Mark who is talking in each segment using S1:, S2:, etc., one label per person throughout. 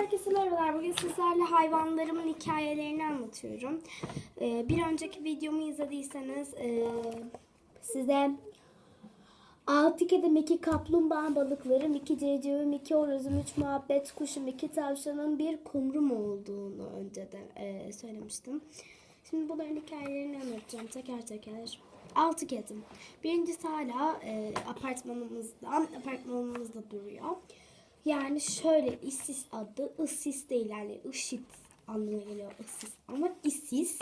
S1: herkese merhabalar. Bugün sizlerle hayvanlarımın hikayelerini anlatıyorum. Ee, bir önceki videomu izlediyseniz e, size 6 kedim, 2 kaplumbağa balıklarım, 2 civcivim, 2 horozum, 3 muhabbet kuşum, 2 tavşanın bir kumrum olduğunu önceden e, söylemiştim. Şimdi bunların hikayelerini anlatacağım teker teker. 6 kedim. Birincisi hala e, apartmanımızda, apartmanımızda duruyor. Yani şöyle ISIS adı ISIS değil yani IŞİD anlamına geliyor ISIS ama ISIS.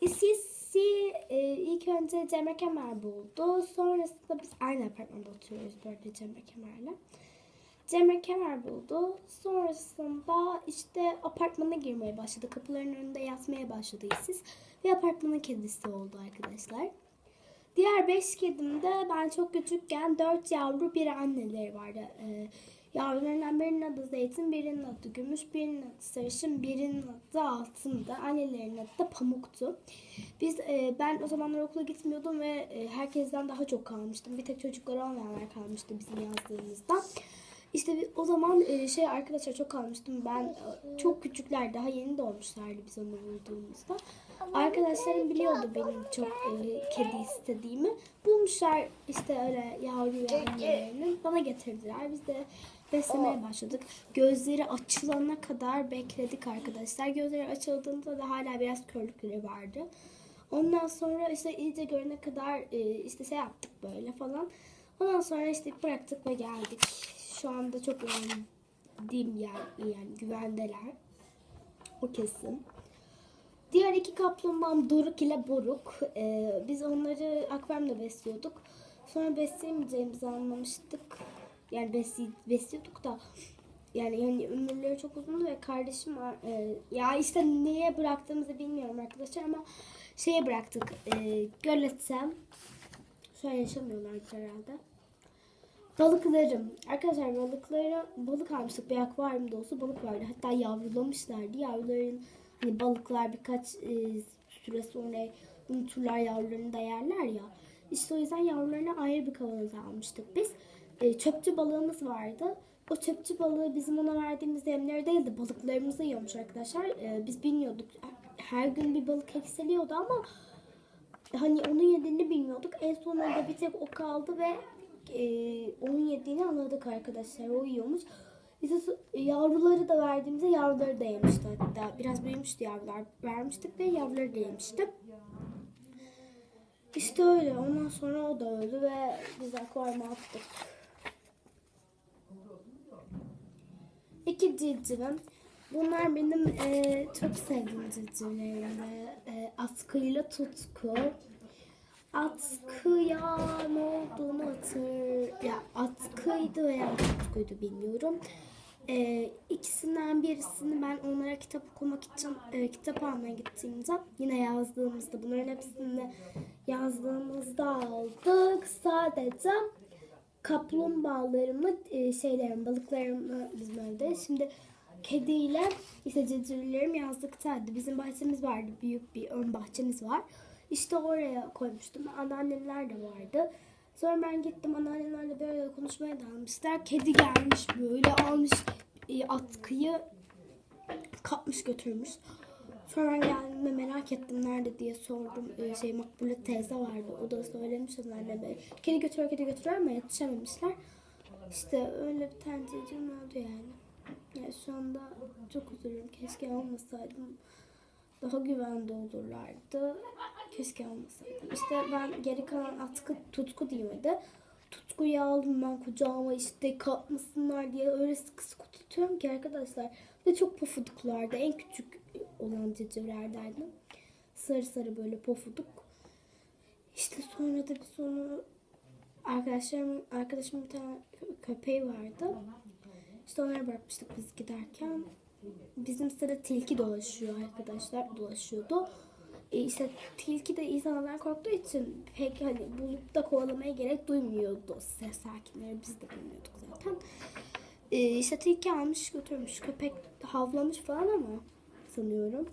S1: ISIS'i e, ilk önce Cemre Kemal buldu. Sonrasında biz aynı apartmanda oturuyoruz böyle Cemre Kemal'le. Cemre Kemal buldu. Sonrasında işte apartmana girmeye başladı. Kapıların önünde yatmaya başladı ISIS. Ve apartmanın kedisi oldu arkadaşlar. Diğer beş kedimde ben çok küçükken dört yavru bir anneleri vardı. Ee, yavrularından birinin adı Zeytin, birinin adı Gümüş, birinin adı Sarışın, birinin adı Altın'dı. Annelerinin adı da Pamuk'tu. Biz e, ben o zamanlar okula gitmiyordum ve e, herkesten daha çok kalmıştım. Bir tek çocuklar olmayanlar kalmıştı bizim yazdığımızda. İşte o zaman e, şey arkadaşlar çok kalmıştım. Ben e, çok küçükler daha yeni doğmuşlardı biz onu bulduğumuzda. Arkadaşlarım biliyordu benim çok e, kedi istediğimi. Bulmuşlar işte öyle yavru yavrularını bana getirdiler. Biz de beslemeye başladık. Gözleri açılana kadar bekledik arkadaşlar. Gözleri açıldığında da hala biraz körlükleri vardı. Ondan sonra işte iyice görene kadar e, işte şey yaptık böyle falan. Ondan sonra işte bıraktık ve geldik. Şu anda çok güvendiğim yer yani güvendeler. O kesin. Diğer iki kaplumbağam Doruk ile Boruk. Ee, biz onları akvaryumda besliyorduk. Sonra besleyemeyeceğimizi anlamıştık. Yani besli, besliyorduk da yani, yani ömürleri çok uzundu ve kardeşim. Ee, ya işte niye bıraktığımızı bilmiyorum arkadaşlar ama şeye bıraktık. E, Göletsem. Şu an yaşamıyorlar herhalde. Balıklarım. Arkadaşlar balıkları balık almıştık. Bir akvaryum dolusu balık vardı. Hatta yavrulamışlardı. Yavruların hani balıklar birkaç e, süre sonra unuturlar yavrularını da yerler ya. İşte o yüzden yavrularını ayrı bir kavanoza almıştık biz. E, çöpçü balığımız vardı. O çöpçü balığı bizim ona verdiğimiz yemleri değil de balıklarımızı yiyormuş arkadaşlar. E, biz bilmiyorduk. Her gün bir balık ekseliyordu ama hani onun yediğini bilmiyorduk. En sonunda bir tek o kaldı ve e, onun yediğini anladık arkadaşlar. O yiyormuş. Biz de su- yavruları da verdiğimizde yavruları da yemişti hatta. Biraz büyümüştü yavrular. Vermiştik ve yavruları da yemişti. İşte öyle. Ondan sonra o da öldü ve biz akvaryuma attık. İki civcivim. Bunlar benim e, çok sevdiğim civcivlerimdi. E, atkıyla tutku. Atkıya ne olduğunu hatır... Ya atkıydı veya tutkuydu bilmiyorum. E, ikisinden birisini ben onlara kitap okumak için e, kitap almaya gittiğimde yine yazdığımızda bunların hepsini yazdığımızda aldık. Sadece kaplumbağalarımı, e, şeylerim, balıklarımı bizim. Şimdi kediyle işte civcivlerim yazlıktaydı. Bizim bahçemiz vardı. Büyük bir ön bahçemiz var. İşte oraya koymuştum. Anneannemler de vardı. Sonra ben gittim anneannemlerle böyle konuşmaya dalmışlar. Kedi gelmiş böyle almış e, atkıyı kapmış götürmüş. Sonra geldim ve merak ettim nerede diye sordum. Ee, şey Makbule teyze vardı. O da söylemiş anneme. Kedi götürüyor kedi götürüyor ama yetişememişler. İşte öyle bir tane oldu yani. Yani şu anda çok huzurluyum. Keşke almasaydım. Daha güvende olurlardı. Keşke almasaydım. İşte ben geri kalan atkı tutku diyeyim de. Tutkuyu aldım ben kucağıma işte kapmasınlar diye öyle sıkı sıkı tutuyorum ki arkadaşlar. Ve çok pofuduklardı. En küçük olan civcivlerdendim. Sarı sarı böyle pofuduk. İşte sonra da bir sonra arkadaşlarım, arkadaşımın bir tane kö- köpeği vardı. İşte onları bırakmıştık biz giderken. Bizim sırada tilki dolaşıyor arkadaşlar. Dolaşıyordu. E işte tilki de insanlardan korktuğu için pek hani bulup da kovalamaya gerek duymuyordu ses sakinleri. Biz de bilmiyorduk zaten. E işte tilki almış götürmüş. Köpek havlamış falan ama sanıyorum.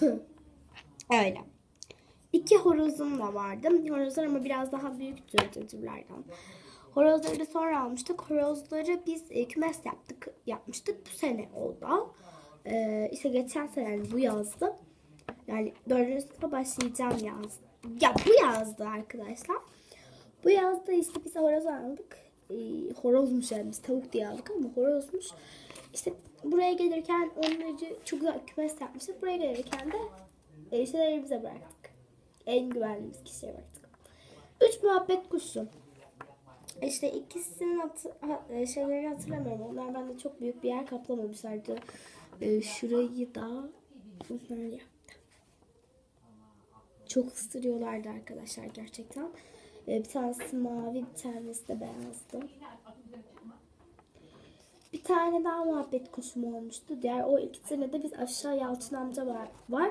S1: Öyle. İki horozum da vardı. Horozlar ama biraz daha büyüktü civcivlerden. Horozları da sonra almıştık. Horozları biz e, kümes yaptık, yapmıştık. Bu sene oldu. E, işte geçen sene yani bu yazdı. Yani dördüncü sınıfa başlayacağım yaz. Ya bu yazdı arkadaşlar. Bu yazda işte biz horoz aldık. E, horozmuş yani biz tavuk diye aldık ama horozmuş. İşte buraya gelirken onları çok güzel kümes yapmıştık. Buraya gelirken de e, bıraktık. En güvendiğimiz kişiye bıraktık. Üç muhabbet kuşu. İşte ikisinin hatı, ha- şeylerini hatırlamıyorum. Onlar bende çok büyük bir yer kaplamamışlardı. E, şurayı da bunlar yaptı. Çok ısırıyorlardı arkadaşlar gerçekten. E, bir tanesi mavi, bir tanesi de beyazdı. Bir tane daha muhabbet kuşum olmuştu. Diğer o ikisine de biz aşağı Yalçın amca var. var.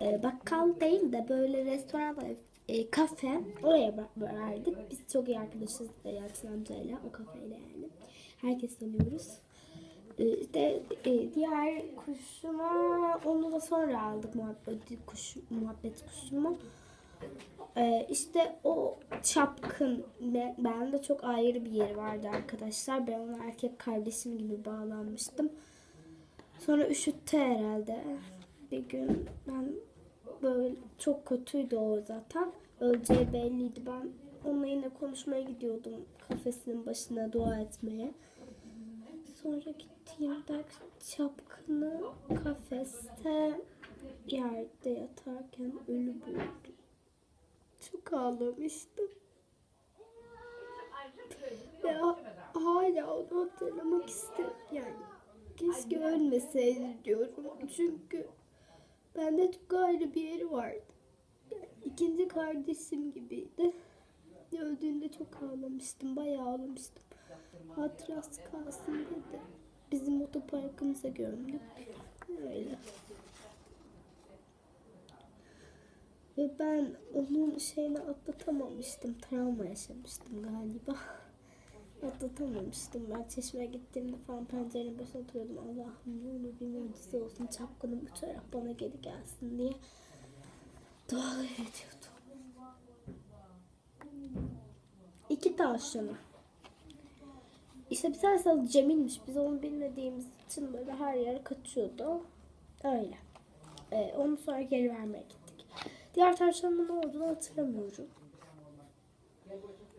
S1: E, bakkal değil de böyle restoran var. E, kafe. Oraya verdik. Biz çok iyi arkadaşız e, Yalçın amcayla. O kafeyle yani. Herkes tanıyoruz. E, işte e, diğer kuşuma onu da sonra aldık muhabbet kuş muhabbet kuşumu. Ee, işte o çapkın ve ben de çok ayrı bir yeri vardı arkadaşlar. Ben ona erkek kardeşim gibi bağlanmıştım. Sonra üşüttü herhalde. Bir gün ben böyle çok kötüydü o zaten. Öleceği belliydi. Ben onunla yine konuşmaya gidiyordum kafesinin başına dua etmeye. Sonra gittiğimde çapkını kafeste yerde yatarken ölü buldum. Çok ağlamıştım. Ve ha- hala onu hatırlamak istedim. Yani keşke ölmeseydi diyorum. Çünkü bende çok ayrı bir yeri vardı. Yani ikinci kardeşim gibiydi. Öldüğünde çok ağlamıştım. Bayağı ağlamıştım. Hatırası kalsın dedi. Bizim otoparkımıza gömdük. Öyle. Ve ben onun şeyini atlatamamıştım. Travma yaşamıştım galiba. Atlatamamıştım. Ben çeşmeye gittiğimde falan pencerenin başına oturuyordum. Allah'ım ne olur bir mucize olsun. Çapkınım uçarak bana geri gelsin diye. Dualar ediyordum. İki tavşanı. İşte bir tanesi adı Cemil'miş. Biz onu bilmediğimiz için böyle her yere kaçıyordu. Öyle. Ee, onu sonra geri vermeye gittik. Diğer tavşanın ne olduğunu hatırlamıyorum.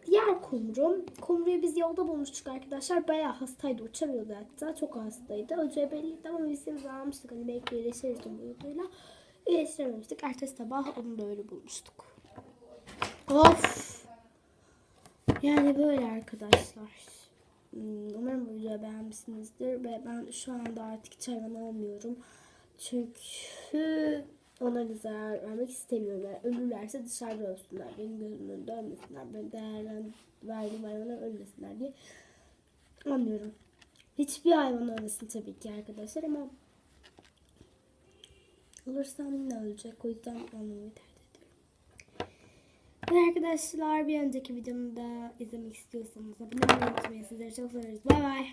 S1: Diğer kumru. Kumruyu biz yolda bulmuştuk arkadaşlar. Bayağı hastaydı. Uçamıyordu hatta. Çok hastaydı. Öleceği belliydi ama biz seni almıştık. Hani belki iyileşiriz umuduyla. İyileştirememiştik. Ertesi sabah onu da öyle bulmuştuk. Of. Yani böyle arkadaşlar. Hmm, Umarım bu videoyu beğenmişsinizdir ve ben şu anda artık hiç hayvan almıyorum. Çünkü onlara zarar vermek istemiyorum. Yani ölürlerse dışarıda ölsünler. Benim gözümün önünde ölmesinler. Ben değerlen verdiğim hayvana ölmesinler diye anlıyorum. Hiçbir hayvan ölmesin tabii ki arkadaşlar ama olursam yine ölecek. O yüzden ediyorum. Ve arkadaşlar bir önceki videomu da izlemek istiyorsanız abone olmayı unutmayın. Sizleri çok seviyoruz. Bay bay.